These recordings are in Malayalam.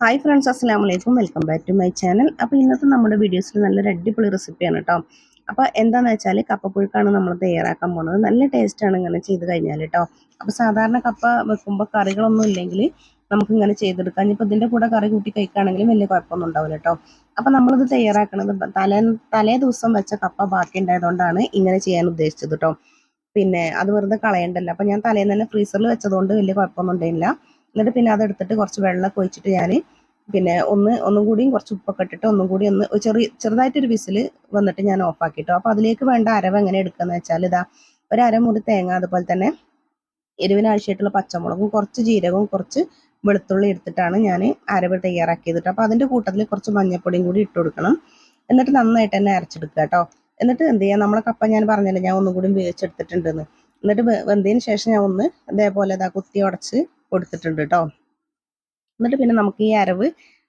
ഹായ് ഫ്രണ്ട്സ് അസ്സാം വലൈക്കും welcome back to my channel അപ്പോൾ ഇന്നത്തെ നമ്മുടെ വീഡിയോസിൽ നല്ലൊരു അടിപൊളി റെസിപ്പിയാണ് കേട്ടോ അപ്പോൾ എന്താണെന്ന് വെച്ചാൽ കപ്പപ്പുഴുക്കാണ് നമ്മൾ തയ്യാറാക്കാൻ പോകുന്നത് നല്ല ടേസ്റ്റാണ് ഇങ്ങനെ ചെയ്ത് കഴിഞ്ഞാൽ കേട്ടോ അപ്പോൾ സാധാരണ കപ്പ വെക്കുമ്പോൾ കറികളൊന്നും ഇല്ലെങ്കിൽ നമുക്ക് ഇങ്ങനെ ചെയ്തെടുക്കാം. ഇനിയിപ്പോൾ ഇതിന്റെ കൂടെ കറി കൂട്ടി കഴിക്കുകയാണെങ്കിലും വലിയ കുഴപ്പമൊന്നും ഉണ്ടാവില്ല കേട്ടോ അപ്പോൾ നമ്മളിത് തയ്യാറാക്കുന്നത് തലേ തലേ ദിവസം വെച്ച കപ്പ ബാക്കി ഉണ്ടായതുകൊണ്ടാണ് ഇങ്ങനെ ചെയ്യാൻ ഉദ്ദേശിച്ചത് കേട്ടോ പിന്നെ അത് വെറുതെ കളയണ്ടല്ലോ. അപ്പോൾ ഞാൻ തലേന്ന് തന്നെ ഫ്രീസറിൽ വെച്ചതുകൊണ്ട് വലിയ കുഴപ്പമൊന്നും ഉണ്ടായില്ല. എന്നിട്ട് പിന്നെ അതെടുത്തിട്ട് കുറച്ച് വെള്ളമൊക്കെ ഒഴിച്ചിട്ട് ഞാൻ പിന്നെ ഒന്ന് ഒന്നും കൂടിയും കുറച്ച് ഉപ്പൊക്കെ ഇട്ടിട്ട് ഒന്നും കൂടി ഒന്ന് ചെറിയ ചെറുതായിട്ടൊരു വിസിൽ വന്നിട്ട് ഞാൻ ഓഫാക്കിട്ടോ അപ്പോൾ അതിലേക്ക് വേണ്ട അരവ് എങ്ങനെ എടുക്കുകയെന്ന് വെച്ചാൽ ഇതാ ഒരു അരമുറി തേങ്ങ അതുപോലെ തന്നെ എരിവിന് പച്ചമുളകും കുറച്ച് ജീരകവും കുറച്ച് വെളുത്തുള്ളി എടുത്തിട്ടാണ് ഞാൻ അരവ് തയ്യാറാക്കിയത് അപ്പോൾ അതിന്റെ കൂട്ടത്തിൽ കുറച്ച് മഞ്ഞൾപ്പൊടിയും കൂടി ഇട്ട് കൊടുക്കണം. എന്നിട്ട് നന്നായിട്ട് തന്നെ അരച്ചെടുക്കുക കേട്ടോ. എന്നിട്ട് എന്ത് ചെയ്യാം നമ്മളെ കപ്പ ഞാൻ പറഞ്ഞല്ലോ ഞാൻ ഒന്നും കൂടി വേവിച്ചെടുത്തിട്ടുണ്ടെന്ന്. എന്നിട്ട് വെന്തതിന് ശേഷം ഞാൻ ഒന്ന് ഇതേപോലെ ഇതാ കുത്തി ഉടച്ച് കൊടുത്തിട്ടുണ്ട് കേട്ടോ എന്നിട്ട് പിന്നെ നമുക്ക് ഈ അരവ്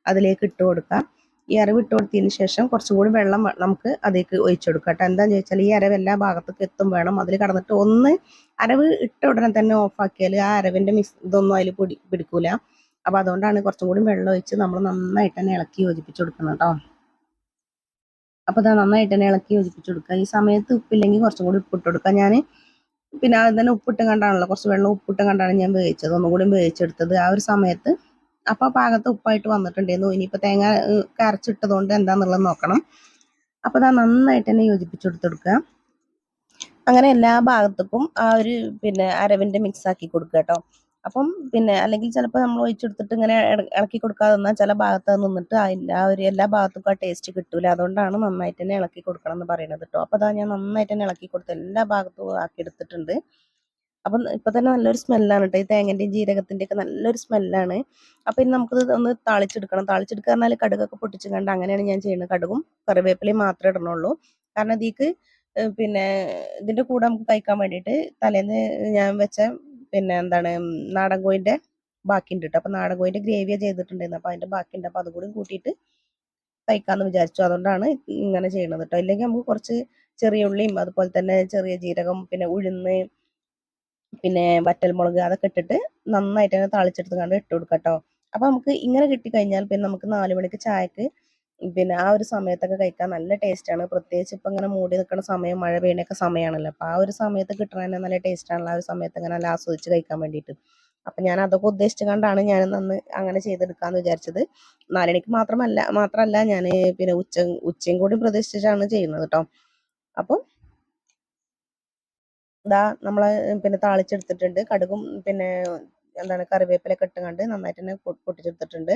അതിലേക്ക് ഇട്ട് കൊടുക്കാം. ഈ അരവ് ഇട്ട് കൊടുത്തതിന് ശേഷം കുറച്ചും കൂടി വെള്ളം നമുക്ക് അതിലേക്ക് ഒഴിച്ചു കൊടുക്കാം കേട്ടോ എന്താന്ന് ചോദിച്ചാൽ ഈ അരവ് എല്ലാ ഭാഗത്തേക്ക് എത്തും വേണം. അതിൽ കടന്നിട്ട് ഒന്ന് അരവ് ഇട്ട ഉടനെ തന്നെ ഓഫാക്കിയാൽ ആ അരവിന്റെ മിസ് ഇതൊന്നും അതിൽ പിടി പിടിക്കൂല. അപ്പോൾ അതുകൊണ്ടാണ് കുറച്ചും കൂടി വെള്ളം ഒഴിച്ച് നമ്മൾ നന്നായിട്ട് തന്നെ ഇളക്കി യോജിപ്പിച്ച് കൊടുക്കണം കേട്ടോ അപ്പോൾ അത് നന്നായിട്ട് തന്നെ ഇളക്കി യോജിപ്പിച്ച് കൊടുക്കുക. ഈ സമയത്ത് ഉപ്പില്ലെങ്കിൽ കുറച്ചും കൂടി ഉപ്പിട്ട് കൊടുക്കാം ഞാൻ പിന്നെ അത് തന്നെ ഉപ്പിട്ട് കണ്ടാണല്ലോ. കുറച്ച് വെള്ളം ഉപ്പിട്ട് കണ്ടാണ് ഞാൻ വേവിച്ചത്. ഒന്നും കൂടി വേവിച്ചെടുത്തത് ആ ഒരു സമയത്ത്. അപ്പോൾ പാകത്ത് ഉപ്പായിട്ട് വന്നിട്ടുണ്ടായിരുന്നു. ഇനിയിപ്പോൾ തേങ്ങ കരച്ചിട്ടതുകൊണ്ട് എന്താണെന്നുള്ളത് നോക്കണം. അപ്പോൾ അത് നന്നായിട്ട് തന്നെ യോജിപ്പിച്ചെടുത്തെടുക്കുക അങ്ങനെ എല്ലാ ഭാഗത്തേക്കും ആ ഒരു പിന്നെ അരവിന്റെ മിക്സ് ആക്കി കൊടുക്കുക കേട്ടോ. അപ്പം പിന്നെ അല്ലെങ്കിൽ ചിലപ്പോൾ നമ്മൾ ഒഴിച്ചെടുത്തിട്ട് ഇങ്ങനെ ഇളക്കി കൊടുക്കാതെ നിന്നാൽ ചില ഭാഗത്ത് നിന്നിട്ട് അതിന്റെ ആ ഒരു എല്ലാ ഭാഗത്തും ആ ടേസ്റ്റ് കിട്ടൂല. അതുകൊണ്ടാണ് നന്നായിട്ട് തന്നെ ഇളക്കി കൊടുക്കണം എന്ന് പറയുന്നത് കേട്ടോ അപ്പോൾ അതാ ഞാൻ നന്നായിട്ട് തന്നെ ഇളക്കി കൊടുത്ത് എല്ലാ ഭാഗത്തും ആക്കി എടുത്തിട്ടുണ്ട്. അപ്പം ഇപ്പം തന്നെ നല്ലൊരു സ്മെല്ലാണ് കേട്ടോ ഈ തേങ്ങന്റെയും ജീരകത്തിന്റെ ഒക്കെ നല്ലൊരു സ്മെല്ലാണ്. അപ്പം ഇനി നമുക്കിത് ഒന്ന് താളിച്ചെടുക്കണം. താളിച്ചെടുക്കുക പറഞ്ഞാൽ കടുകൊക്കെ പൊട്ടിച്ചു കണ്ട് അങ്ങനെയാണ് ഞാൻ ചെയ്യുന്നത്. കടുകും കറിവേപ്പിലയും മാത്രമേ ഇടണുള്ളൂ. കാരണം ഇതിക്ക് പിന്നെ ഇതിന്റെ കൂടെ നമുക്ക് കഴിക്കാൻ വേണ്ടിയിട്ട് തലേന്ന് ഞാൻ വെച്ച പിന്നെ എന്താണ് നാടൻ നാടൻ കോഴിന്റെ ബാക്കിയുണ്ട് കേട്ടോ അപ്പം നാടൻ കോഴിന്റെ ഗ്രേവിയാണ് ചെയ്തിട്ടുണ്ടായിരുന്നു. അപ്പോൾ അതിന്റെ ബാക്കിയുണ്ട്. അപ്പോൾ അതും കൂടി കൂട്ടിയിട്ട് കഴിക്കാമെന്ന് വിചാരിച്ചു. അതുകൊണ്ടാണ് ഇങ്ങനെ ചെയ്യണത് കേട്ടോ ഇല്ലെങ്കിൽ നമുക്ക് കുറച്ച് ചെറിയ ഉള്ളിയും അതുപോലെ തന്നെ ചെറിയ ജീരകം പിന്നെ ഉഴുന്ന് പിന്നെ വറ്റൽമുളക് അതൊക്കെ ഇട്ടിട്ട് നന്നായിട്ട് തന്നെ താളിച്ചെടുത്ത് കണ്ട് ഇട്ട് കൊടുക്കാം കേട്ടോ അപ്പോൾ നമുക്ക് ഇങ്ങനെ കിട്ടിക്കഴിഞ്ഞാൽ പിന്നെ നമുക്ക് നാല് മണിക്ക് ചായക്ക് പിന്നെ ആ ഒരു സമയത്തൊക്കെ കഴിക്കാൻ നല്ല ടേസ്റ്റാണ് പ്രത്യേകിച്ച് ഇപ്പം ഇങ്ങനെ മൂടി നിൽക്കുന്ന സമയം മഴ പെയ്യണൊക്കെ സമയമാണല്ലോ അപ്പോൾ ആ ഒരു സമയത്ത് കിട്ടണ തന്നെ നല്ല ടേസ്റ്റാണല്ലോ ആ ഒരു സമയത്ത് ഇങ്ങനെ നല്ല ആസ്വദിച്ച് കഴിക്കാൻ വേണ്ടിയിട്ട് അപ്പം ഞാൻ അതൊക്കെ ഉദ്ദേശിച്ചു കണ്ടാണ് ഞാൻ അന്ന് അങ്ങനെ ചെയ്തെടുക്കാമെന്ന് വിചാരിച്ചത്. നാലണിക്ക് മാത്രമല്ല മാത്രമല്ല ഞാൻ പിന്നെ ഉച്ച ഉച്ചയും കൂടി പ്രതീക്ഷിച്ചാണ് ചെയ്യുന്നത് കേട്ടോ അപ്പം ഇതാ നമ്മൾ പിന്നെ താളിച്ചെടുത്തിട്ടുണ്ട്. കടുകും പിന്നെ എന്താണ് കറിവേപ്പിലൊക്കെ ഇട്ടുകൊണ്ട് നന്നായിട്ട് തന്നെ പൊട്ടിച്ചെടുത്തിട്ടുണ്ട്.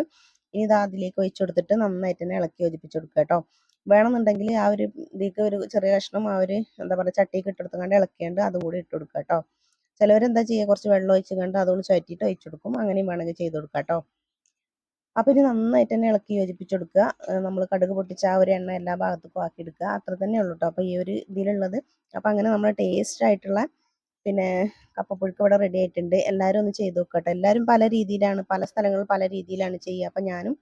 ഇനി ഇത് അതിലേക്ക് ഒഴിച്ചു കൊടുത്തിട്ട് നന്നായിട്ട് തന്നെ ഇളക്കി യോജിപ്പിച്ച് കൊടുക്കുക കേട്ടോ. വേണമെന്നുണ്ടെങ്കിൽ ആ ഒരു ഇതിലേക്ക് ഒരു ചെറിയ കഷ്ണം ആ ഒരു എന്താ പറയുക ചട്ടിക്ക് ഇട്ടെടുത്തുകൊണ്ട് ഇളക്കിയാണ്ട് അതും കൂടി ഇട്ട് കൊടുക്കുക കേട്ടോ. ചിലവരെന്താ ചെയ്യുക? കുറച്ച് വെള്ളം ഒഴിച്ച് കണ്ട് അതുകൊണ്ട് ചുറ്റിയിട്ട് ഒഴിച്ചു കൊടുക്കും. അങ്ങനെയും വേണമെങ്കിൽ ചെയ്ത് കൊടുക്കുക കേട്ടോ. അപ്പോൾ ഇനി നന്നായിട്ട് തന്നെ ഇളക്കി യോജിപ്പിച്ചെടുക്കുക നമ്മൾ കടുക് പൊട്ടിച്ച ആ ഒരു എണ്ണ എല്ലാ ഭാഗത്തേക്കും ആക്കി എടുക്കുക. അത്ര തന്നെ ഉള്ളൂ കേട്ടോ. അപ്പോൾ ഈ ഒരു ഇതിലുള്ളത്. അപ്പോൾ അങ്ങനെ നമ്മുടെ ടേസ്റ്റ് ആയിട്ടുള്ള പിന്നെ കപ്പപ്പുഴുക്ക് ഇവിടെ റെഡി ആയിട്ടുണ്ട്. എല്ലാവരും ഒന്ന് ചെയ്ത് നോക്കട്ടെ. എല്ലാവരും പല രീതിയിലാണ് പല സ്ഥലങ്ങളിൽ പല രീതിയിലാണ് ചെയ്യുക. അപ്പം ഞാനും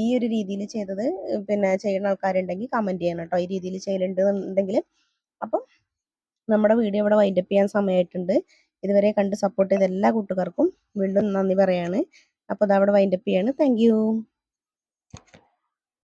ഈ ഒരു രീതിയിൽ ചെയ്തത് പിന്നെ ചെയ്യുന്ന ആൾക്കാരുണ്ടെങ്കിൽ കമന്റ് ചെയ്യണം കേട്ടോ. ഈ രീതിയിൽ ചെയ്യലുണ്ട് എന്നുണ്ടെങ്കിൽ അപ്പം നമ്മുടെ വീഡിയോ ഇവിടെ വൈൻഡപ്പ് ചെയ്യാൻ സമയമായിട്ടുണ്ട്. ഇതുവരെ കണ്ട് സപ്പോർട്ട് ചെയ്ത എല്ലാ കൂട്ടുകാർക്കും വീണ്ടും നന്ദി പറയാണ്. അപ്പോൾ അതവിടെ വൈൻഡപ്പ് ചെയ്യാണ്. താങ്ക്